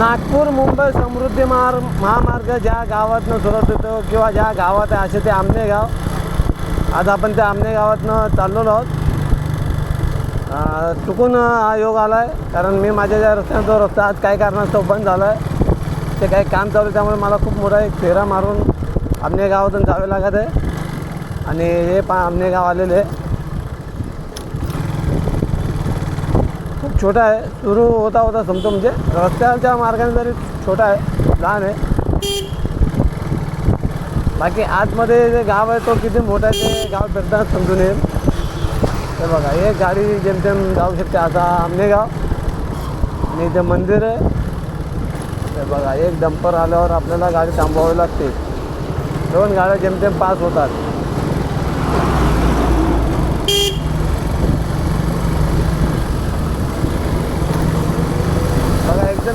नागपूर मुंबई समृद्धी मार महामार्ग ज्या गावातनं सुरत होतो किंवा ज्या गावात आहे असे ते आमने गाव आज आपण त्या आमने गावातनं चाललेलो आहोत. चुकून हा योग आला आहे कारण मी माझ्या ज्या रस्त्यानं तो रस्ता आज काही कारणास्तव बंद झाला आहे ते काही काम चालू आहे त्यामुळे मला खूप मोठा एक फेरा मारून आमने गावातून जावे लागत आहे. आणि हे पा आमने गाव आलेले आहे. छोटा आहे सुरू होता होता समतो म्हणजे रस्त्याच्या मार्गाने जरी छोटा आहे लहान आहे बाकी आतमध्ये जे गाव आहे तो किती मोठा आहे ते गाव फिरताना समजून येईल तर बघा एक गाडी जेमतेम जाऊ शकते. आता आमने गाव आणि इथे मंदिर आहे. तर बघा एक डंपर आल्यावर आपल्याला गाडी थांबवावी लागते. दोन गाड्या जेमतेम पास होतात.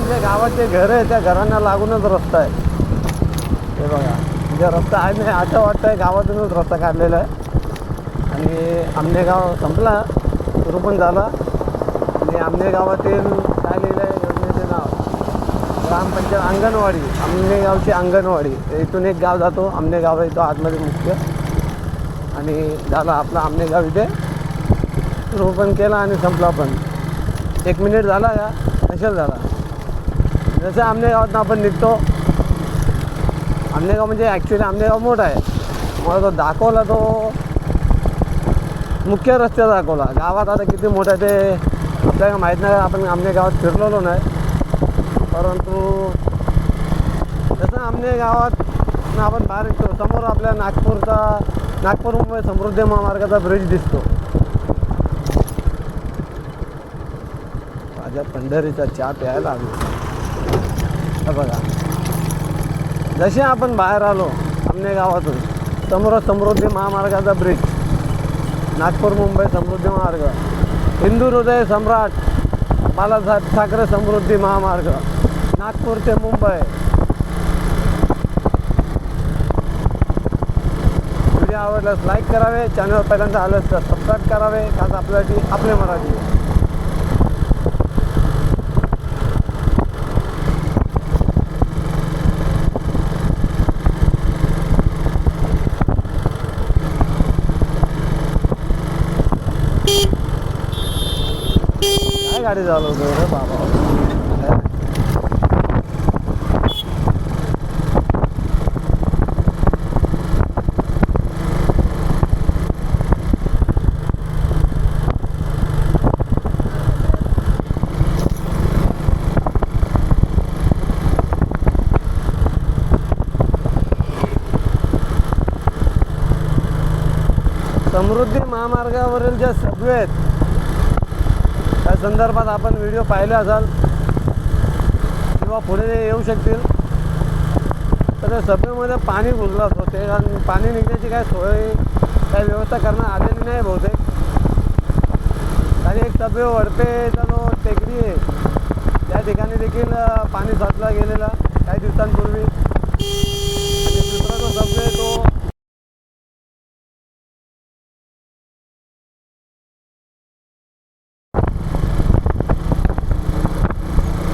आपल्या एकदम गावात जे घर आहे त्या घरांना लागूनच रस्ता आहे. हे बघा म्हणजे रस्ता आहे नाही असं वाटतं आहे गावातूनच रस्ता काढलेला आहे. आणि आमने गाव संपला सुरू पण झाला. आणि आमने गावातील काय लिहिलं आहे योजनेचे नाव ग्रामपंचायत अंगणवाडी आमने गावची अंगणवाडी. इथून एक गाव जातो आमने गाव आहे तो आतमध्ये मुख्य. आणि झाला आपला आमने गाव इथे. सुरू पण केला आणि संपला पण. एक मिनिट झाला का? नसेल झाला? जसं आमनेगावातनं आपण निघतो आमनेगाव म्हणजे ॲक्च्युली आमनेगाव मोठा आहे. मला तो दाखवला तो मुख्य रस्ता दाखवला. गावात आता किती मोठं आहे ते आपल्याला माहीत नाही आपण आमने गावात फिरलेलो नाही. परंतु जसं आमने गावात आपण बाहेर निघतो समोर आपल्या नागपूरचा नागपूर मुंबई समृद्धी महामार्गाचा ब्रिज दिसतो. माझ्या पंढरीचा चहा प्यायला आलो बघा. जसे आपण बाहेर आलो आमने गावातून समोर समृद्धी महामार्गाचा ब्रिज नागपूर मुंबई समृद्धी महामार्ग. हिंदू हृदय सम्राट बालासाहेब ठाकरे समृद्धी महामार्ग. नागपूर ते मुंबई. व्हिडिओ आवडल्यास लाईक करावे. चॅनल पहिल्यांदा आलं तर सबस्क्राईब करावे. खास आपल्यासाठी आपले मराठी. गाडी चालवतो रे बाबा. समृद्धी महामार्गावरील ज्या सबवे आहेत संदर्भात आपण व्हिडिओ पाहिले असाल किंवा पुढे येऊ शकतील तर त्या सभेमध्ये पाणी घुसलं असतो. ते आणि पाणी निघण्याची काय सोय काय व्यवस्था करण्यात आलेली नाही बहुतेक. आणि एक सभे वडपेचा जो टेकडी आहे त्या ठिकाणी देखील पाणी साचला गेलेला काही दिवसांपूर्वी. आणि दुसरा जो सभे आहे तो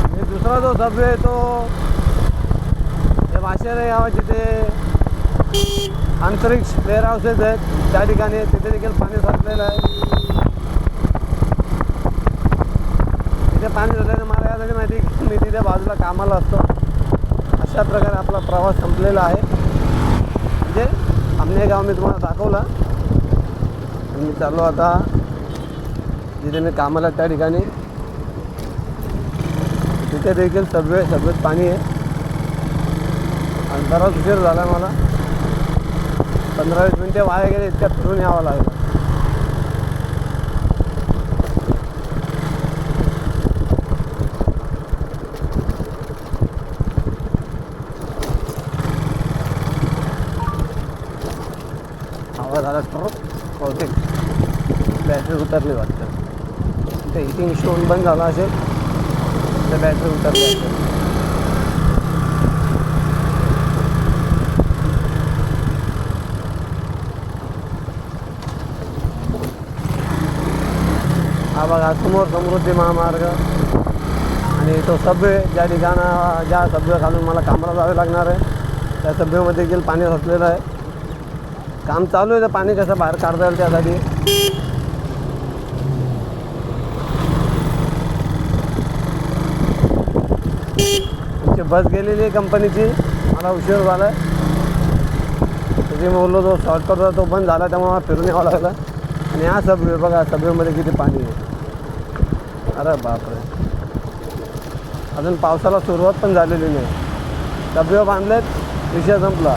आणि दुसरा जो सबवे आहे तो. हे माशेरे गावाचे ते अंतरिक्ष वेअर हाऊसेस आहेत. त्या ठिकाणी तिथे देखील पाणी साचलेलं आहे. तिथे पाणी साचल्याने मला यासाठी माहिती मी तिथे बाजूला कामाला असतो. अशा प्रकारे आपला प्रवास संपलेला आहे. म्हणजे आमने गाव मी तुम्हाला दाखवला. आणि मी चाललो आता. जिथे मी कामाला त्या ठिकाणी. इथे देखील सगळे सबवेत पाणी आहे. आणि बराच उशीर झाला मला. पंधरा वीस मिनटे वाया गेले इतक्या फिरून यावं लागलं. आवाज आला ट्रक बहुतेक बॅटरी उतरली वाटतं. ते हिटिंग स्टोन बंद झाला असेल. तर बॅटरी उतरली हा बघा समोर समृद्धी महामार्ग. आणि तो सभ्य ज्या ठिकाणं ज्या सभ्य घालून मला कामाला जावे लागणार आहे त्या सभ्यमध्ये देखील पाणी असलेलं आहे. काम चालू आहे तर पाणी कसं बाहेर काढता येईल त्यासाठी? ते बस गेलेली आहे कंपनीची. मला उशीर झाला आहे त्याची बोललो तो शॉर्टकट होता तो बंद झाला त्यामुळे मला फिरून यावं लागलं. आणि हा सबवे बघा सबवेमध्ये किती पाणी आहे. अरे बापरे. अजून पावसाला सुरुवात पण झालेली नाही. सबवे बांधलेत विषय संपला.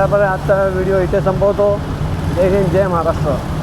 अशा प्रकारे आजचा व्हिडिओ इथे संपवतो. जय हिंद जय महाराष्ट्र.